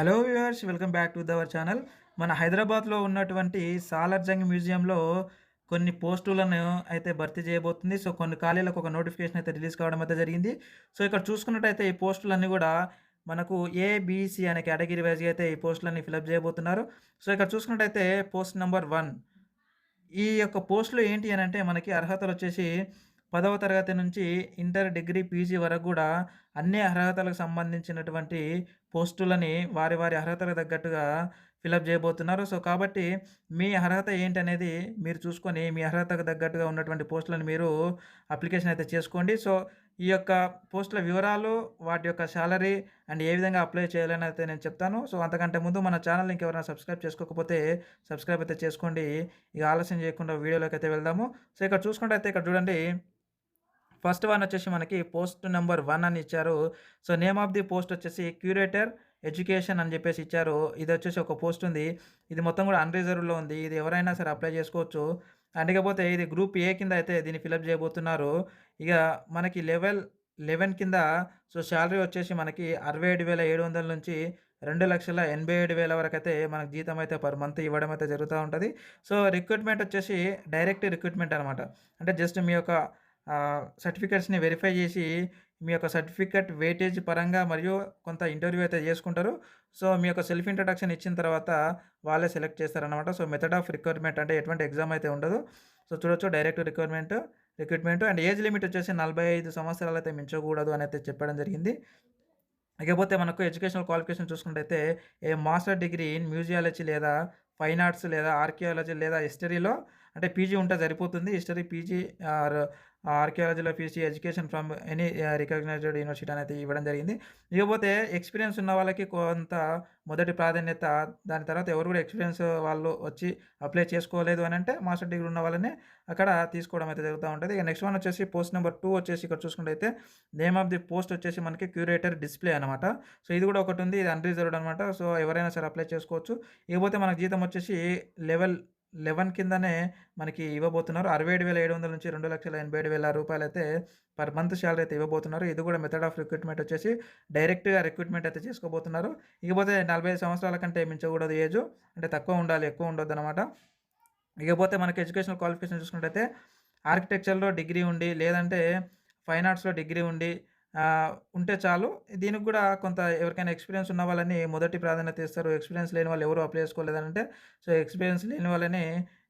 Hello viewers welcome back to our channel. మన హైదరాబాద్లో ఉన్నటువంటి సాలార్జంగ్ మ్యూజియంలో కొన్ని పోస్టులను అయితే భర్తీ చేయబోతుంది. సో కొన్ని ఖాళీలకు ఒక నోటిఫికేషన్ అయితే రిలీజ్ కావడం అయితే జరిగింది. సో ఇక్కడ చూసుకున్నట్టయితే ఈ పోస్టులన్నీ కూడా మనకు ఏబిసి అనే కేటగిరీ వైజ్గా అయితే ఈ పోస్టులన్నీ ఫిలప్ చేయబోతున్నారు. సో ఇక్కడ చూసుకున్నట్టయితే పోస్ట్ నెంబర్ వన్. ఈ యొక్క పోస్టులు ఏంటి అని అంటే మనకి అర్హతలు వచ్చేసి పదవ తరగతి నుంచి ఇంటర్ డిగ్రీ పీజీ వరకు కూడా అన్ని అర్హతలకు సంబంధించినటువంటి పోస్టులని వారి వారి అర్హతలకు తగ్గట్టుగా ఫిలప్ చేయబోతున్నారు. సో కాబట్టి మీ అర్హత ఏంటనేది మీరు చూసుకొని మీ అర్హతకు తగ్గట్టుగా ఉన్నటువంటి పోస్టులను మీరు అప్లికేషన్ అయితే చేసుకోండి. సో ఈ యొక్క పోస్టుల వివరాలు వాటి యొక్క శాలరీ అండ్ ఏ విధంగా అప్లై చేయాలని అయితే నేను చెప్తాను. సో అంతకంటే ముందు మన ఛానల్ ఇంకెవరైనా సబ్స్క్రైబ్ చేసుకోకపోతే సబ్స్క్రైబ్ అయితే చేసుకోండి. ఇక ఆలస్యం చేయకుండా వీడియోలోకి అయితే వెళ్దాము. సో ఇక్కడ చూసుకుంటే అయితే ఇక్కడ చూడండి. ఫస్ట్ వన్ వచ్చేసి మనకి పోస్ట్ నెంబర్ వన్ అని ఇచ్చారు. So name of the post వచ్చేసి క్యూరేటర్ ఎడ్యుకేషన్ అని చెప్పేసి ఇచ్చారు. ఇది వచ్చేసి ఒక పోస్ట్ ఉంది. ఇది మొత్తం కూడా అన్రిజర్వ్లో ఉంది. ఇది ఎవరైనా సరే అప్లై చేసుకోవచ్చు. అండ్ ఇకపోతే ఇది గ్రూప్ ఏ కింద అయితే దీన్ని ఫిలప్ చేయబోతున్నారు ఇక మనకి లెవెల్ లెవెన్ కింద సో శాలరీ వచ్చేసి మనకి అరవై ఏడు వేల ఏడు వందల నుంచి రెండు లక్షల ఎనభై ఏడు వేల వరకు అయితే మనకు జీతం అయితే పర్ మంత్ ఇవ్వడం అయితే జరుగుతూ ఉంటుంది. సో రిక్రూట్మెంట్ వచ్చేసి డైరెక్ట్ రిక్రూట్మెంట్ అనమాట అంటే జస్ట్ మీ యొక్క సర్టిఫికెట్స్ని వెరిఫై చేసి మీ యొక్క సర్టిఫికెట్ వెయిటేజ్ పరంగా మరియు కొంత ఇంటర్వ్యూ అయితే చేసుకుంటారు. సో మీ యొక్క సెల్ఫ్ ఇంట్రడక్షన్ ఇచ్చిన తర్వాత వాళ్ళే సెలెక్ట్ చేస్తారనమాట సో మెథడ్ ఆఫ్ రిక్వైర్మెంట్ అంటే ఎటువంటి ఎగ్జామ్ అయితే ఉండదు. సో చూడొచ్చు direct requirement recruitment and age limit వచ్చేసి నలభై ఐదు సంవత్సరాలు అయితే మించకూడదు అని అయితే చెప్పడం జరిగింది. ఇకపోతే మనకు ఎడ్యుకేషనల్ క్వాలిఫికేషన్ చూసుకుంటే a master degree in museology లేదా ఫైన్ ఆర్ట్స్ లేదా ఆర్కియాలజీ లేదా హిస్టరీలో అంటే పీజీ ఉంటే సరిపోతుంది. History PG or ఆర్కియాలజీలో PG education from any recognised university అనేది ఇవ్వడం జరిగింది. ఇకపోతే ఎక్స్పీరియన్స్ ఉన్న వాళ్ళకి కొంత మొదటి ప్రాధాన్యత దాని తర్వాత ఎవరు కూడా ఎక్స్పీరియన్స్ వాళ్ళు వచ్చి అప్లై చేసుకోలేదు అని అంటే మాస్టర్ డిగ్రీ ఉన్న వాళ్ళని అక్కడ తీసుకోవడం అయితే జరుగుతూ ఉంటుంది. ఇక నెక్స్ట్ వన్ వచ్చేసి పోస్ట్ నెంబర్ టూ వచ్చేసి ఇక్కడ చూసుకుంటే అయితే నేమ్ ఆఫ్ ది పోస్ట్ వచ్చేసి మనకి క్యూరేటర్ డిస్ప్లే అనమాట సో ఇది కూడా ఒకటి ఉంది ఇది అన్రిజర్వ్డ్ అనమాట సో ఎవరైనా సరే అప్లై చేసుకోవచ్చు. ఇకపోతే మనకు జీతం వచ్చేసి లెవెల్ లెవెన్ కిందనే మనకి ఇవ్వబోతున్నారు. అరవై ఏడు వేల ఏడు వందల నుంచి రెండు లక్షల ఎనభై ఏడు వేల రూపాయలు అయితే పర్ మంత్ శాలరీ అయితే ఇవ్వబోతున్నారు. ఇది కూడా మెథడ్ ఆఫ్ రిక్రూట్మెంట్ వచ్చేసి డైరెక్ట్గా రిక్రూట్మెంట్ అయితే చేసుకోబోతున్నారు. ఇకపోతే నలభై ఐదు సంవత్సరాల కంటే మించకూడదు ఏజ్ అంటే తక్కువ ఉండాలి ఎక్కువ ఉండొద్దు అనమాట ఇకపోతే మనకి ఎడ్యుకేషనల్ క్వాలిఫికేషన్ చూసుకున్నట్టయితే ఆర్కిటెక్చర్లో డిగ్రీ ఉండి లేదంటే ఫైన్ ఆర్ట్స్లో డిగ్రీ ఉండి ఉంటే చాలు. దీనికి కూడా కొంత ఎవరికైనా ఎక్స్పీరియన్స్ ఉన్న వాళ్ళని మొదటి ప్రాధాన్యత ఇస్తారు. ఎక్స్పీరియన్స్ లేని వాళ్ళు ఎవరు అప్లై చేసుకోలేదంటే సో ఎక్స్పీరియన్స్ లేని వాళ్ళని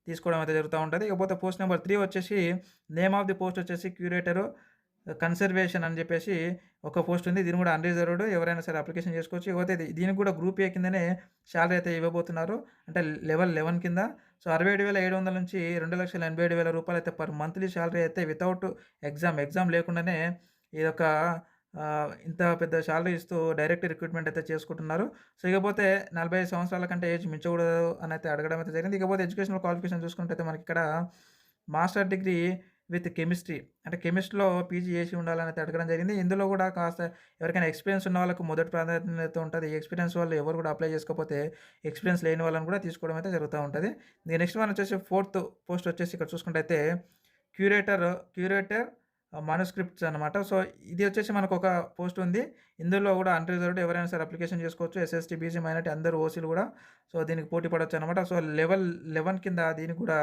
తీసుకోవడం అయితే జరుగుతూ ఉంటుంది. ఇకపోతే పోస్ట్ నెంబర్ త్రీ వచ్చేసి నేమ్ ఆఫ్ ది పోస్ట్ వచ్చేసి క్యూరేటరు కన్సర్వేషన్ అని చెప్పేసి ఒక పోస్ట్ ఉంది. దీని కూడా అన్రిజర్వ్డ్ ఎవరైనా సరే అప్లికేషన్ చేసుకోవచ్చు. ఇకపోతే దీనికి కూడా గ్రూప్ ఏ కిందనే శాలరీ అయితే ఇవ్వబోతున్నారు. అంటే లెవెల్ లెవెన్ కింద. సో అరవై ఏడు వేల ఏడు వందల నుంచి రెండు లక్షల ఎనభై ఏడు వేల రూపాయలు అయితే పర్ మంత్లీ శాలరీ అయితే వితౌట్ ఎగ్జామ్. ఎగ్జామ్ లేకుండానే ఇదొక ఇంత పెద్ద శాలరీ ఇస్తూ డైరెక్ట్ రిక్రూట్మెంట్ అయితే చేసుకుంటున్నారు. సో ఇకపోతే నలభై సంవత్సరాల కంటే ఏజ్ మించకూడదు అని అయితే అడగడం అయితే జరిగింది. ఇకపోతే ఎడ్యుకేషనల్ క్వాలిఫికేషన్ చూసుకుంటే అయితే మనకి ఇక్కడ మాస్టర్ డిగ్రీ విత్ కెమిస్ట్రీ అంటే కెమిస్ట్రీలో పీజీ చేసి ఉండాలని అయితే అడగడం జరిగింది. ఇందులో కూడా కాస్త ఎవరికైనా ఎక్స్పీరియన్స్ ఉన్న వాళ్ళకు మొదటి ప్రాధాన్యత ఉంటుంది. ఎక్స్పీరియన్స్ వాళ్ళు ఎవరు కూడా అప్లై చేసుకోకపోతే ఎక్స్పీరియన్స్ లేని వాళ్ళని కూడా తీసుకోవడం అయితే జరుగుతూ ఉంటుంది. నెక్స్ట్ వన్ వచ్చేసి ఫోర్త్ పోస్ట్ వచ్చేసి ఇక్కడ చూసుకుంటే అయితే క్యూరేటర్ క్యూరేటర్ మానుస్క్రిప్ట్స్ అనమాట సో ఇది వచ్చేసి మనకు ఒక పోస్ట్ ఉంది. ఇందులో కూడా అన్రిజర్వ్డ్ ఎవరైనా సరే అప్లికేషన్ చేసుకోవచ్చు. ఎస్ఎస్టీ బీసీ మైనార్టీ అందరూ ఓసీలు కూడా. సో దీనికి పోటీ పడవచ్చు అనమాట సో లెవెల్ లెవెన్ కింద దీనికి కూడా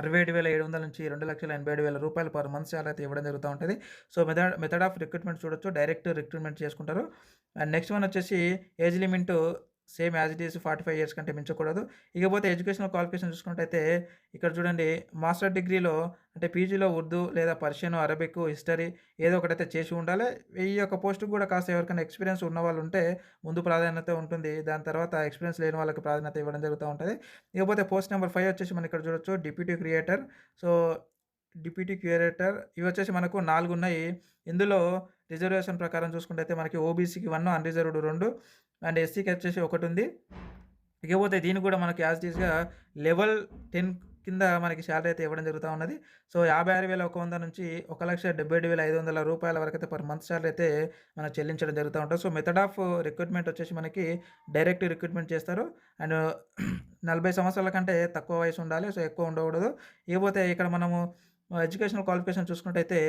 అరవై ఏడు వేల ఏడు వందల నుంచి రెండు లక్షల ఎనభై ఏడు వేల రూపాయలు పర్ మంత్ శాలరీ అయితే ఇవ్వడం జరుగుతూ ఉంటుంది. So method method of recruitment చూడొచ్చు. డైరెక్ట్ రిక్రూట్మెంట్ చేసుకుంటారు. అండ్ నెక్స్ట్ వన్ వచ్చేసి age limit same as it is forty five years కంటే మించకూడదు. ఇకపోతే ఎడ్యుకేషనల్ క్వాలిఫికేషన్ చూసుకున్నట్టయితే ఇక్కడ చూడండి మాస్టర్ డిగ్రీలో అంటే పీజీలో ఉర్దూ లేదా పర్షియన్ అరబిక్ హిస్టరీ ఏదో ఒకటైతే చేసి ఉండాలి. ఈ యొక్క పోస్టుకు కూడా కాస్త ఎవరికైనా ఎక్స్పీరియన్స్ ఉన్న వాళ్ళు ఉంటే ముందు ప్రాధాన్యత ఉంటుంది. దాని తర్వాత ఎక్స్పీరియన్స్ లేని వాళ్ళకి ప్రాధాన్యత ఇవ్వడం జరుగుతూ ఉంటుంది. ఇకపోతే పోస్ట్ నెంబర్ ఫైవ్ వచ్చేసి మనం ఇక్కడ చూడొచ్చు deputy creator. So deputy curator ఇవి వచ్చేసి మనకు నాలుగు ఉన్నాయి ఇందులో రిజర్వేషన్ ప్రకారం చూసుకుంటే అయితే మనకి ఓబీసీకి వన్ అన్రిజర్వ్డ్ రెండు అండ్ ఎస్సీకి వచ్చేసి ఒకటి ఉంది ఇకపోతే దీనికి కూడా మనకి యాజ్ టీజ్గా లెవెల్ టెన్ కింద మనకి శాలరీ అయితే ఇవ్వడం జరుగుతూ ఉన్నది. సో యాభై ఆరు వేల ఒక వంద నుంచి ఒక లక్ష డెబ్బై ఏడు వేల ఐదు వందల రూపాయల వరకు అయితే పర్ మంత్ శాలరీ అయితే మనం చెల్లించడం జరుగుతూ ఉంటుంది. సో మెథడ్ ఆఫ్ రిక్రూట్మెంట్ వచ్చేసి మనకి డైరెక్ట్ రిక్రూట్మెంట్ చేస్తారు. అండ్ నలభై సంవత్సరాల కంటే తక్కువ వయసు ఉండాలి. సో ఎక్కువ ఉండకూడదు. ఇకపోతే ఇక్కడ మనము ఎడ్యుకేషనల్ క్వాలిఫికేషన్ చూసుకున్నట్టయితే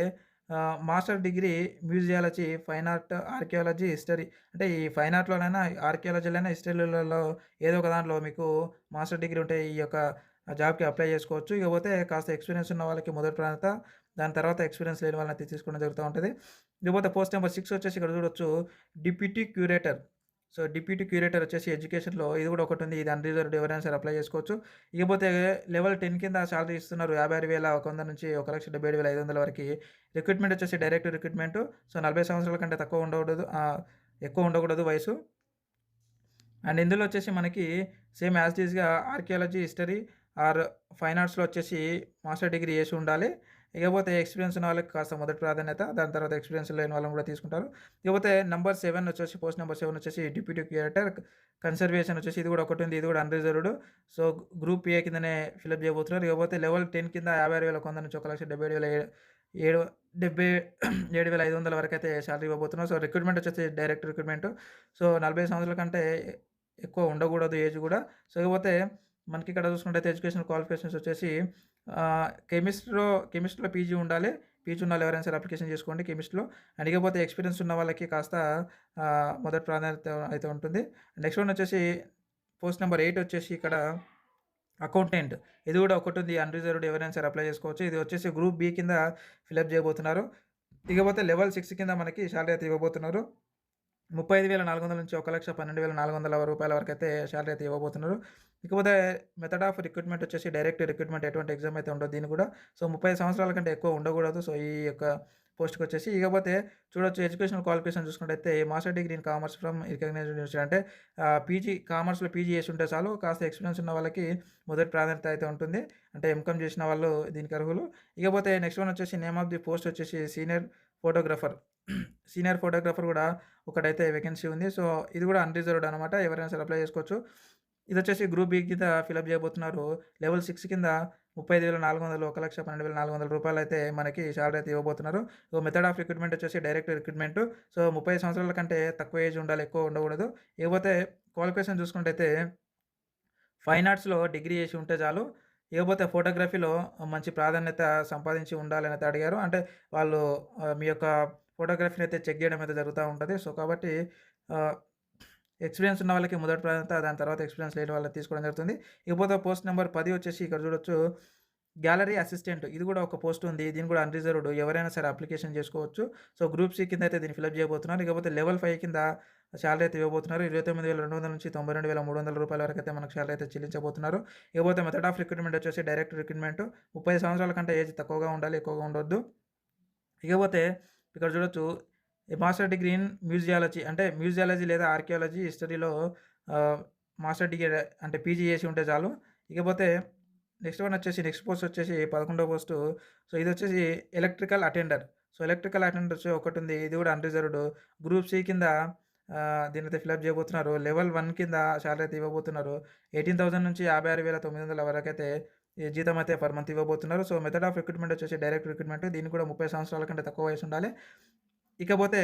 master degree museology, fine art, archaeology, history అంటే ఈ ఫైన్ ఆర్ట్‌లోనైనా, ఆర్కియాలజీలోనైనా, హిస్టరీలలో ఏదో ఒక దాంట్లో మీకు మాస్టర్ డిగ్రీ ఉంటే ఈ యొక్క జాబ్‌కి అప్లై చేసుకోవచ్చు. ఇకపోతే కాస్త ఎక్స్‌పీరియన్స్ ఉన్న వాళ్ళకి మొదటి ప్రాంత దాని తర్వాత ఎక్స్‌పీరియన్స్ లేని వాళ్ళని తీసుకోవడం జరుగుతూ ఉంటుంది ఇకపోతే పోస్ట్ నెంబర్ సిక్స్ వచ్చేసి ఇక్కడ చూడొచ్చు deputy curator. So, deputy curator వచ్చేసి ఎడ్యుకేషన్‌లో ఇది కూడా ఒకటి ఉంది ఇది అన్‌రిజర్వ్డ్ ఎవరైనా సరే అప్లై చేసుకోవచ్చు. ఇకపోతే లెవెల్ 10 కింద సాలరీ ఇస్తున్నారు. 56,100 నుంచి ఒక లక్ష డెబ్భై వేల ఐదు వందల వరకు రిక్రూట్‌మెంట్ వచ్చేసి డైరెక్ట్ రిక్రూట్మెంట్ సో, 40 సంవత్సరాల కంటే తక్కువ ఉండకూడదు. ఎక్కువ ఉండకూడదు వయసు. అండ్ ఇందులో వచ్చేసి మనకి same as it archaeology, history or fine ఆర్ట్స్‌లో వచ్చేసి మాస్టర్ డిగ్రీ చేసి ఉండాలి. ఇకపోతే ఎక్స్‌పీరియన్స్ ఉన్న వాళ్ళకి కాస్త మొదటి ప్రాధాన్యత. దాని తర్వాత ఎక్స్‌పీరియన్స్ లేని వాళ్ళని కూడా తీసుకుంటారు. ఇకపోతే నెంబర్ సెవెన్ వచ్చేసి పోస్ట్ నెంబర్ సెవెన్ వచ్చేసి డిప్యూటీ క్యూరేటర్ కన్సర్వేషన్ వచ్చేసి ఇది కూడా ఒకటి ఉంది ఇది కూడా అన్‌రిజర్వ్డ్. సో, గ్రూప్ ఏ కిందనే ఫిలప్ చేయబోతున్నారు. ఇకపోతే లెవెల్ 10 కింద 56,100 నుంచి 1,77,000 ఏడు డెబ్బై 77,500 వరకైతే సాలరీ ఇవ్వబోతున్నారు. సో, రిక్రూట్‌మెంట్ వచ్చేసి డైరెక్ట్ రిక్రూట్మెంట్ సో, 40 సంవత్సరాల కంటే ఎక్కువ ఉండకూడదు ఏజ్ కూడా. సో, ఇకపోతే మనకి ఇక్కడ చూసుకుంటే ఎడ్యుకేషనల్ క్వాలిఫికేషన్స్ వచ్చేసి కెమిస్ట్రీలో కెమిస్ట్రీలో పీజీ ఉండాలి. పీజీ ఉన్నోళ్ళు ఎవరైనా సరే అప్లికేషన్ చేసుకోండి కెమిస్ట్రీలో. అండ్ ఇకపోతే ఎక్స్‌పీరియన్స్ ఉన్న వాళ్ళకి కాస్త మొదటి ప్రాధాన్యత అయితే ఉంటుంది. నెక్స్ట్ వన్ వచ్చేసి పోస్ట్ నెంబర్ ఎయిట్ వచ్చేసి ఇక్కడ అకౌంటెంట్. ఇది కూడా ఒకటి ఉంది అన్‌రిజర్వ్డ్ ఎవరైనా సరే అప్లై చేసుకోవచ్చు. ఇది వచ్చేసి గ్రూప్ బి కింద ఫిలప్ చేయబోతున్నారు. ఇకపోతే లెవెల్ సిక్స్ కింద మనకి శాలరీ అయితే ఇవ్వబోతున్నారు. 35,400 నుంచి 1,12,400 రూపాయల వరకు అయితే శాలరీ అయితే ఇవ్వబోతున్నారు. ఇకపోతే మెథడ్ ఆఫ్ రిక్రూట్‌మెంట్ వచ్చేసి డైరెక్ట్ రిక్రూట్‌మెంట్ ఎటువంటి ఎగ్జామ్ అయితే ఉండదు దీని కూడా. సో, 30 సంవత్సరాల కంటే ఎక్కువ ఉండకూడదు. సో, ఈ యొక్క పోస్ట్‌కి వచ్చేసి. ఇకపోతే చూడొచ్చు ఎడ్యుకేషనల్ క్వాలిఫికేషన్ చూసుకుంటే master degree in commerce from recognised university అంటే పీజీ కామర్స్‌లో పీజీ చేసి ఉంటే చాలు. కాస్త ఎక్స్‌పీరియన్స్ ఉన్న వాళ్ళకి మొదటి ప్రాధాన్యత అయితే ఉంటుంది. అంటే ఎంకామ్ చేసిన వాళ్ళు దీనికి అర్హులు. ఇకపోతే నెక్స్ట్ వన్ వచ్చేసి నేమ్ ఆఫ్ ది పోస్ట్ వచ్చేసి సీనియర్ ఫోటోగ్రాఫర్. సీనియర్ ఫోటోగ్రాఫర్ కూడా ఒకటైతే వేకెన్సీ ఉంది. సో, ఇది కూడా అన్‌రిజర్వ్డ్ అనమాట. ఎవరైనా సరే అప్లై చేసుకోవచ్చు. ఇది వచ్చేసి గ్రూప్ బి కింద ఫిలప్ చేయబోతున్నారు. లెవెల్ సిక్స్ కింద ముప్పై ఐదు వేల నాలుగు వందలు ఒక లక్ష పన్నెండు వేల నాలుగు వందల రూపాయలు అయితే మనకి శాలరీ అయితే ఇవ్వబోతున్నారు. సో, మెథడ్ ఆఫ్ రిక్రూట్‌మెంట్ వచ్చేసి డైరెక్ట్ రిక్రూట్మెంట్ సో, 30 సంవత్సరాల కంటే తక్కువ ఏజ్ ఉండాలి. ఎక్కువ ఉండకూడదు. ఇకపోతే క్వాలిఫికేషన్ చూసుకున్నట్టయితే ఫైన్ ఆర్ట్స్‌లో డిగ్రీ చేసి ఉంటే చాలు. ఇకపోతే ఫోటోగ్రఫీలో మంచి ప్రాధాన్యత సంపాదించి ఉండాలని అయితే అడిగారు. అంటే వాళ్ళు మీ యొక్క ఫోటోగ్రఫీని అయితే చెక్ చేయడం అయితే జరుగుతూ ఉంటుంది సో, కాబట్టి ఎక్స్‌పీరియన్స్ ఉన్న వాళ్ళకి మొదటి ప్రాధాన్యత. దాని తర్వాత ఎక్స్‌పీరియన్స్ లేని వాళ్ళకి తీసుకోవడం జరుగుతుంది. ఇకపోతే పోస్ట్ నెంబర్ పది వచ్చేసి ఇక్కడ చూడొచ్చు గ్యాలరీ అసిస్టెంట్. ఇది కూడా ఒక పోస్ట్ ఉంది. దీని కూడా అన్‌రిజర్వ్డ్. ఎవరైనా సరే అప్లికేషన్ చేసుకోవచ్చు. సో, గ్రూప్ సి కింద అయితే దీన్ని ఫిలప్ చేయబోతున్నారు. ఇకపోతే లెవెల్ ఫైవ్ కింద శాలరీ అయితే ఇవ్వబోతున్నారు. 29,200 నుంచి 92,300 రూపాయల వరకు అయితే మనకు శాలరీ అయితే చెల్లించబోతున్నారు. ఇకపోతే మెథడ్ ఆఫ్ రిక్రూట్‌మెంట్ వచ్చేసి డైరెక్ట్ రిక్రూట్మెంట్ ముప్పై సంవత్సరాల కంటే ఏజ్ తక్కువగా ఉండాలి. ఎక్కువగా ఉండొద్దు. ఇకపోతే ఇక్కడ చూడొచ్చు మాస్టర్ డిగ్రీ ఇన్ మ్యూజియాలజీ అంటే మ్యూజియాలజీ లేదా ఆర్కియాలజీ, హిస్టరీలో మాస్టర్ డిగ్రీ అంటే పీజీ చేసి ఉంటే చాలు. ఇకపోతే నెక్స్ట్ వన్ వచ్చేసి నెక్స్ట్ పోస్ట్ వచ్చేసి 11వ పోస్టు. సో, ఇది వచ్చేసి electrical attender. So, electrical attender వచ్చి ఉంది ఇది కూడా అన్‌రిజర్వ్డ్. గ్రూప్ సి కింద దీని అయితే ఫిలప్ చేయబోతున్నారు. లెవెల్ వన్ కింద శాలరీ అయితే ఇవ్వబోతున్నారు. 18,000 నుంచి 56,900 వరకైతే ఈ జీతం అయితే పర్ మంత్ ఇవ్వబోతున్నారు. సో, మెథడ్ ఆఫ్ రిక్రూట్‌మెంట్ వచ్చేసి డైరెక్ట్ రిక్రూట్‌మెంట్. దీనికి కూడా 30 సంవత్సరాల కంటే తక్కువ వయసు ఉండాలి. ఇకపోతే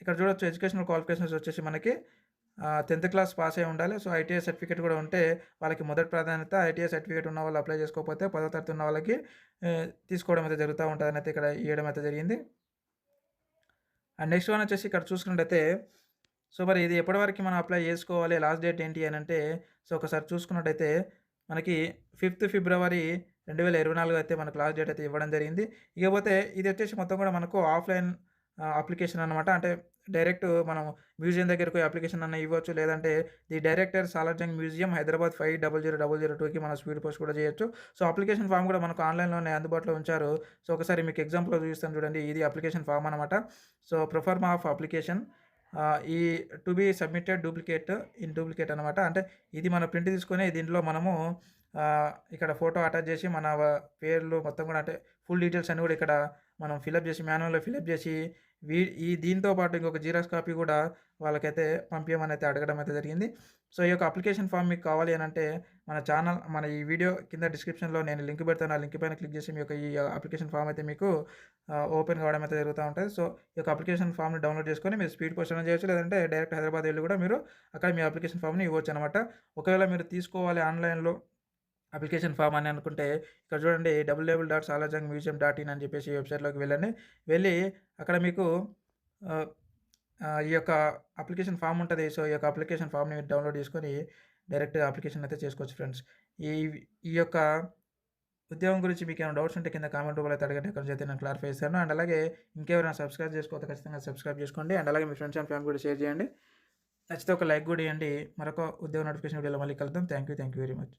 ఇక్కడ చూడొచ్చు ఎడ్యుకేషనల్ క్వాలిఫికేషన్స్ వచ్చేసి మనకి టెన్త్ క్లాస్ పాస్ అయి ఉండాలి. సో, ఐటీఐ సర్టిఫికేట్ కూడా ఉంటే వాళ్ళకి మొదటి ప్రాధాన్యత. ఐటీఐ సర్టిఫికేట్ ఉన్న వాళ్ళు అప్లై చేసుకోకపోతే పదో తరగతి ఉన్న వాళ్ళకి తీసుకోవడం అయితే జరుగుతూ ఉంటదని అయితే ఇక్కడ ఇవ్వడం అయితే జరిగింది. అండ్ నెక్స్ట్ వన్ వచ్చేసి ఇక్కడ చూసుకున్నట్టయితే సో, మరి ఇది ఎప్పటివరకు మనం అప్లై చేసుకోవాలి? లాస్ట్ డేట్ ఏంటి అని అంటే సో, ఒకసారి చూసుకున్నట్టయితే మనకి ఫిఫ్త్ ఫిబ్రవరి 2024 అయితే మనకు లాస్ట్ డేట్ అయితే ఇవ్వడం జరిగింది. ఇకపోతే ఇది వచ్చేసి మొత్తం కూడా మనకు ఆఫ్‌లైన్ అప్లికేషన్ అనమాట. అంటే డైరెక్ట్ మనం మ్యూజియం దగ్గరకు అప్లికేషన్ అన్న ఇవ్వచ్చు. లేదంటే the director Salar Jung museum Hyderabad five double zero double zero టూకి మన స్పీడ్ పోస్ట్ కూడా చేయొచ్చు. సో, అప్లికేషన్ ఫార్మ్ కూడా మనకు ఆన్‌లైన్‌లోనే అందుబాటులో ఉంచారు. సో, ఒకసారి మీకు ఎగ్జాంపుల్ చూపిస్తాను చూడండి. ఇది అప్లికేషన్ ఫామ్ అనమాట. సో, ప్రొఫార్మ్ ఆఫ్ అప్లికేషన్ ఈ to be submitted duplicate in duplicate అనమాట. అంటే ఇది మనం ప్రింట్ తీసుకొని దీంట్లో మనము ఇక్కడ ఫోటో అటాచ్ చేసి మన పేర్లు మొత్తం కూడా అంటే ఫుల్ డీటెయిల్స్ అన్నీ కూడా ఇక్కడ మనం ఫిలప్ చేసి మాన్యువల్‌లో ఫిలప్ చేసి వీ ఈ దీంతో పాటు ఇంకొక జిరాక్స్ కాపీ కూడా వాళ్ళకైతే పంపించమనైతే అయితే అడగడం అయితే జరిగింది. సో, ఈ యొక్క అప్లికేషన్ ఫామ్ మీకు కావాలి అని అంటే మన ఛానల్ మన ఈ వీడియో కింద డిస్క్రిప్షన్‌లో నేను లింక్ పెడతాను. ఆ లింక్ పైన క్లిక్ చేసి మీ యొక్క ఈ అప్లికేషన్ ఫామ్ అయితే మీకు ఓపెన్ కావడం అయితే జరుగుతా ఉంటుంది సో, ఈ యొక్క అప్లికేషన్ ఫామ్ని డౌన్‌లోడ్ చేసుకొని మీరు స్పీడ్ పోస్ట్ అయినా చేయొచ్చు. లేదంటే డైరెక్ట్ హైదరాబాద్ వెళ్ళి కూడా మీరు అక్కడ మీ అప్లికేషన్ ఫామ్ని ఇవ్వచ్చు అనమాట ఒకవేళ మీరు తీసుకోవాలి ఆన్‌లైన్‌లో అప్లికేషన్ ఫామ్ అని అనుకుంటే ఇక్కడ చూడండి WW dot Salar Jung museum dot in అని చెప్పేసి వెబ్సైట్లోకి వెళ్ళండి. వెళ్ళి అక్కడ మీకు ఈ యొక్క అప్లికేషన్ ఫామ్ ఉంటుంది. సో ఈ యొక్క అప్లికేషన్ ఫామ్ని మీరు డౌన్లోడ్ చేసుకొని డైరెక్ట్ అప్లికేషన్ అయితే చేసుకోవచ్చు ఫ్రెండ్స్. ఈ ఈ యొక్క ఉద్యోగం గురించి మీకు ఏమైనా డౌట్స్ ఉంటే కింద కామెంట్ రూపంలో అయితే అడగండి. అక్కడ అయితే నేను క్లారిఫై చేస్తాను. అండ్ అలాగే ఇంకెవరైనా సబ్స్క్రైబ్ చేసుకోకపోతే ఖచ్చితంగా సబ్స్క్రైబ్ చేసుకోండి. అండ్ అలాగే మీ ఫ్రెండ్స్ అండ్ ఫ్యామిలీ కూడా షేర్ చేయండి. నచ్చితే ఒక లైక్ కూడా ఇవ్వండి. మరొక ఉద్యోగ నోటిఫికేషన్ వీడియోలో మళ్ళీ కలుద్దాం. Thank you thank you very much.